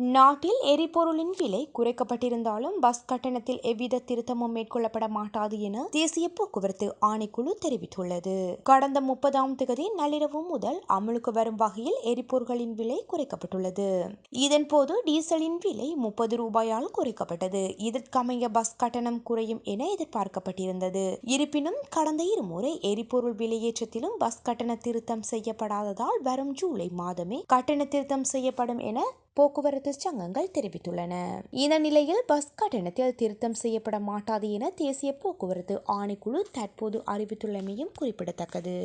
நாட்டில் எரிபொருளின் விலை குறைக்கப்பட்டிருந்தாலும் பஸ் கட்டணத்தில் எவ்வித திருத்தமும் மேற்கொள்ளப்பட மாட்டாது என தேசிய போக்குவரத்து ஆணைக்குழு தெரிவித்துள்ளது. கடந்த முப்பதாம் தேதி நள்ளிரவு முதல் அமலுக்கு வரும் வகையில் எரிபொருள்களின் விலை குறைக்கப்பட்டுள்ளது. இதன்போது டீசலின் விலை முப்பது ரூபாயால் குறைக்கப்பட்டது. இதற்கமைய பஸ் கட்டணம் குறையும் என எதிர்பார்க்கப்பட்டிருந்தது. இருப்பினும் கடந்த இருமுறை எரிபொருள் விலையேற்றத்திலும் பஸ் கட்டண திருத்தம் செய்யப்படாததால் வரும் ஜூலை மாதமே கட்டண திருத்தம் செய்யப்படும் என போக்குவரத்து சங்கங்கள் தெரிவித்துள்ளன. இந்த நிலையில் பஸ் கட்டணத்தில் திருத்தம் செய்யப்பட மாட்டாது என தேசிய போக்குவரத்து ஆணைக்குழு தற்போது அறிவித்துள்ளமையும் குறிப்பிடத்தக்கது.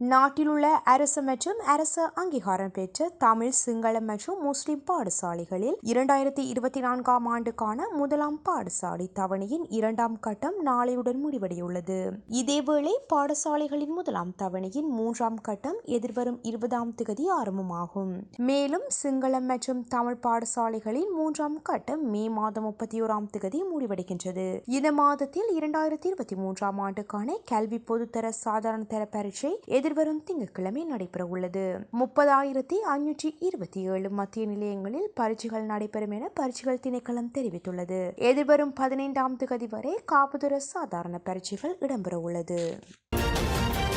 நாட்டில் உள்ள அரசு மற்றும் அரசு அங்கீகாரம் பெற்ற தமிழ் சிங்களம் மற்றும் முஸ்லிம் பாடசாலைகளில் இரண்டாயிரத்தி இருபத்தி நான்காம் ஆண்டுக்கான முதலாம் பாடசாலை தவணையின் இரண்டாம் கட்டம் நாளையுடன் முடிவடையுள்ளது. இதேவேளை பாடசாலைகளின் முதலாம் தவணையின் மூன்றாம் கட்டம் எதிர்வரும் இருபதாம் திகதி ஆரம்பமாகும். மேலும் சிங்களம் மற்றும் தமிழ் பாடசாலைகளின் மூன்றாம் கட்டம் மே மாதம் முப்பத்தி ஓராம் திகதி முடிவடைகின்றது. இந்த மாதத்தில் இரண்டாயிரத்தி இருபத்தி மூன்றாம் ஆண்டுக்கான கல்வி பொதுத்தர சாதாரண தர பரீட்சை எதிர்வரும் திங்கட்கிழமை நடைபெற உள்ளது முப்பதாயிரத்தி ஐநூற்றி இருபத்தி ஏழு மத்திய நிலையங்களில் பரீட்சைகள் நடைபெறும் என பரீட்சைகள் திணைக்களம் தெரிவித்துள்ளது. எதிர்வரும் பதினைந்தாம் தேதி வரை காப்புதர சாதாரண பரீட்சைகள் இடம்பெற உள்ளது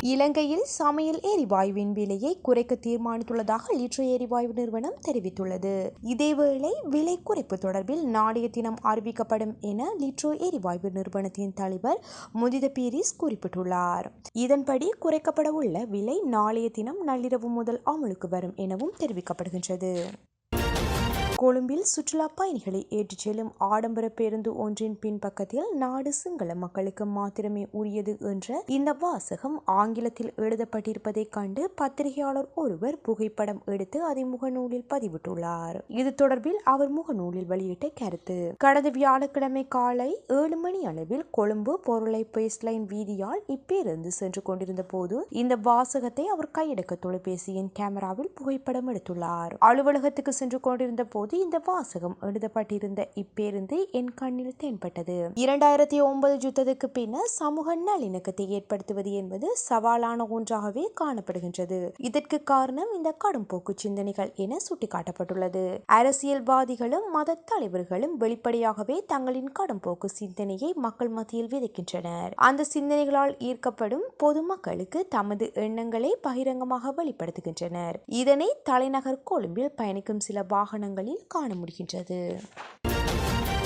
இலங்கையில் சமையல் எரிவாயுவின் விலையை குறைக்க தீர்மானித்துள்ளதாக லிட்ரோ எரிவாயு நிறுவனம் தெரிவித்துள்ளது. இதேவேளை விலை குறைப்பு தொடர்பில் நாளைய தினம் அறிவிக்கப்படும் என லிட்ரோ எரிவாயு நிறுவனத்தின் தலைவர் முதித பீரிஸ் குறிப்பிட்டுள்ளார். இதன்படி குறைக்கப்பட உள்ள விலை நாளைய தினம் நள்ளிரவு முதல் அமலுக்கு வரும் எனவும் தெரிவிக்கப்படுகின்றது. கொழும்பில் சுற்றுலா பயணிகளை ஏற்றிச் செல்லும் ஆடம்பர பேருந்து ஒன்றின் பின்பக்கத்தில் நாடு சிங்கள மக்களுக்கு மாத்திரமே உரியது என்ற இந்த வாசகம் ஆங்கிலத்தில் எழுதப்பட்டிருப்பதை கண்டு பத்திரிகையாளர் ஒருவர் புகைப்படம் எடுத்து அதை முகநூலில் பதிவிட்டுள்ளார். இது தொடர்பில் அவர் முகநூலில் வெளியிட்ட கருத்து. கடந்த வியாழக்கிழமை காலை ஏழு மணி அளவில் கொழும்பு பொருளை பேஸ்லைன் வீதியால் இப்பேருந்து சென்று கொண்டிருந்த போது இந்த வாசகத்தை அவர் கையடக்க தொலைபேசியின் கேமராவில் புகைப்படம் எடுத்துள்ளார். அலுவலகத்துக்கு சென்று கொண்டிருந்த போது போது இந்த வாசகம் எழுதப்பட்டிருந்த இப்பேருந்து என் கண்ணில் தென்பட்டது. இரண்டாயிரத்தி ஒன்பது யுத்தத்துக்கு பின்னர் சமூக நல்லிணக்கத்தை ஏற்படுத்துவது என்பது சவாலான ஒன்றாகவே காணப்படுகின்றது. இதற்கு காரணம் இந்த கடும்போக்கு சிந்தனைகள் என சுட்டிக்காட்டப்பட்டுள்ளது. அரசியல்வாதிகளும் மத தலைவர்களும் வெளிப்படையாகவே தங்களின் கடும்போக்கு சிந்தனையை மக்கள் மத்தியில் விதைக்கின்றனர். அந்த சிந்தனைகளால் ஈர்க்கப்படும் பொதுமக்களுக்கு தமது எண்ணங்களை பகிரங்கமாக வெளிப்படுத்துகின்றனர். இதனை தலைநகர் கொழும்பில் பயணிக்கும் சில வாகனங்களில் காண முடிகின்றது.